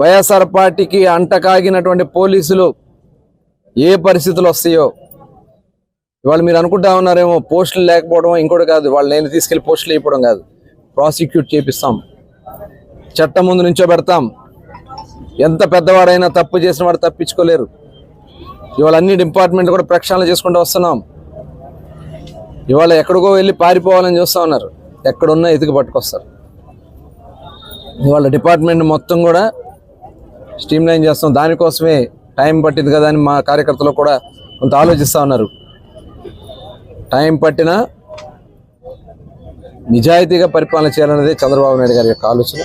వైఎస్ఆర్ పార్టీకి అంటకాగినటువంటి పోలీసులు ఏ పరిస్థితులు వస్తాయో? ఇవాళ మీరు అనుకుంటా ఉన్నారేమో పోస్టులు లేకపోవడం ఇంకోటి కాదు. వాళ్ళు నేను తీసుకెళ్ళి పోస్టులు వేయడం కాదు. ప్రాసిక్యూట్ చేపిస్తాం. చట్టం ముందు నుంచో పెడతాం. ఎంత పెద్దవాడైనా తప్పు చేసిన వాడు తప్పించుకోలేరు. ఇవాళ అన్ని డిపార్ట్మెంట్ కూడా ప్రక్షాళన చేసుకుంటూ వస్తున్నాం. ఇవాళ ఎక్కడికో వెళ్ళి పారిపోవాలని చూస్తూ ఉన్నారు. ఎక్కడున్నా ఎతికి పట్టుకొస్తారు ఇవాళ డిపార్ట్మెంట్ మొత్తం కూడా స్ట్రీమ్ లైన్ చేస్తాం. దానికోసమే టైం పట్టింది కదా అని మా కార్యకర్తలు కూడా కొంత ఆలోచిస్తూ ఉన్నారు. టైం పట్టినా నిజాయితీగా పరిపాలన చేయాలనేది చంద్రబాబు నాయుడు గారి యొక్క ఆలోచన.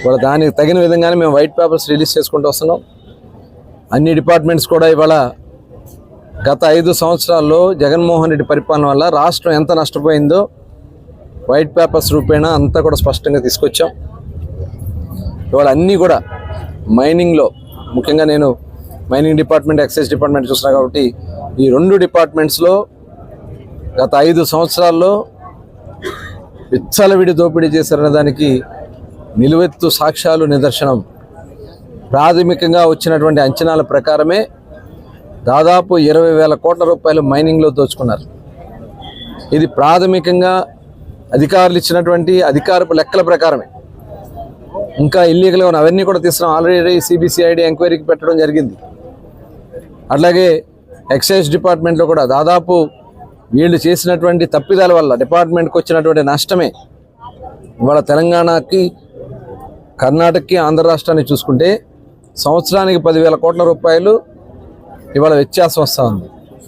ఇవాళ దానికి తగిన విధంగానే మేము వైట్ పేపర్స్ రిలీజ్ చేసుకుంటూ వస్తున్నాం. అన్ని డిపార్ట్మెంట్స్ కూడా ఇవాళ గత ఐదు సంవత్సరాల్లో జగన్మోహన్ రెడ్డి పరిపాలన వల్ల రాష్ట్రం ఎంత నష్టపోయిందో వైట్ పేపర్స్ రూపేణా అంతా కూడా స్పష్టంగా తీసుకొచ్చాం. ఇవాళ అన్నీ కూడా మైనింగ్లో ముఖ్యంగా నేను మైనింగ్ డిపార్ట్మెంట్ ఎక్సైజ్ డిపార్ట్మెంట్ చూస్తున్నా కాబట్టి ఈ రెండు డిపార్ట్మెంట్స్లో గత ఐదు సంవత్సరాల్లో విచ్చలవిడి దోపిడీ చేశారనే దానికి నిలువెత్తు సాక్ష్యాలు నిదర్శనం. ప్రాథమికంగా వచ్చినటువంటి అంచనాల ప్రకారమే దాదాపు ఇరవై వేల కోట్ల రూపాయలు మైనింగ్లో దోచుకున్నారు. ఇది ప్రాథమికంగా అధికారులు ఇచ్చినటువంటి అధికారపు లెక్కల ప్రకారమే. ఇంకా ఇల్లీగల్గా ఉన్న అవన్నీ కూడా తీసుకున్నాం ఆల్రెడీ సిబిసిఐడి ఎంక్వైరీకి పెట్టడం జరిగింది. అట్లాగే ఎక్సైజ్ డిపార్ట్మెంట్లో కూడా దాదాపు వీళ్ళు చేసినటువంటి తప్పిదాల వల్ల డిపార్ట్మెంట్కి వచ్చినటువంటి నష్టమే ఇవాళ తెలంగాణకి కర్ణాటకకి ఆంధ్ర రాష్ట్రాన్ని చూసుకుంటే సంవత్సరానికి పదివేల కోట్ల రూపాయలు ఇవాళ వ్యత్యాసం వస్తూ ఉంది.